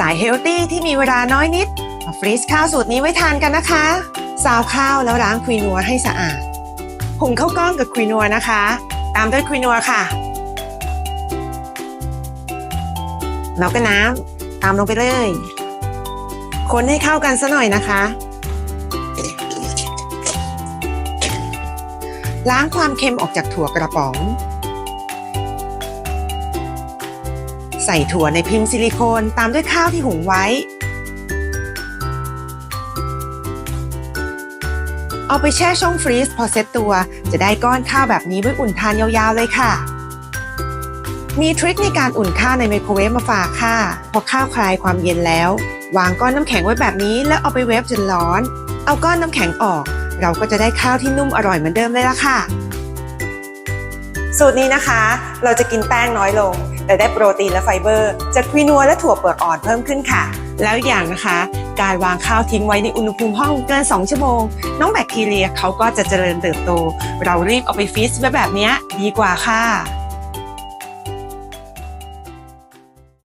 สายเฮลตี้ที่มีเวลาน้อยนิดมาฟรีซข้าวสูตรนี้ไว้ทานกันนะคะซาวข้าวแล้วล้างควีนัวให้สะอาดหุงข้าวกล้องกับควีนัวนะคะ ตามด้วยควีนัวค่ะ แล้วก็น้ำตามลงไปเลย คนให้เข้ากันซะหน่อยนะคะ ล้างความเค็มออกจากถั่วกระป๋อง ใส่ถั่วในพิมพ์ซิลิโคนตามด้วยข้าวที่หุงไว้ เอาไปแช่ช่องฟรีซพอเซ็ตตัว จะได้ก้อนข้าวแบบนี้ไว้อุ่นทานยาวๆเลยค่ะ มีทริคในการอุ่นข้าวในไมโครเวฟมาฝากค่ะ พอข้าวคลายความเย็นแล้ว วางก้อนน้ำแข็งไว้แบบนี้ แล้วเอาไปเวฟจนร้อน เอาก้อนน้ำแข็งออก เราก็จะได้ข้าวที่นุ่มอร่อยเหมือนเดิมเลยละค่ะ สูตรนี้นะคะ เราจะกินแป้งน้อยลง แต่ได้โปรตีนและไฟเบอร์จากควีนัวและถั่วเปลือกอ่อนเพิ่มขึ้นค่ะ แล้วอย่างนะคะ การวางข้าวทิ้งไว้ในอุณหภูมิห้องเกิน 2 ชั่วโมง น้องแบคทีเรียเขาก็จะเจริญเติบโต เรารีบเอาไปฟรีซไว้แบบนี้ดีกว่าค่ะ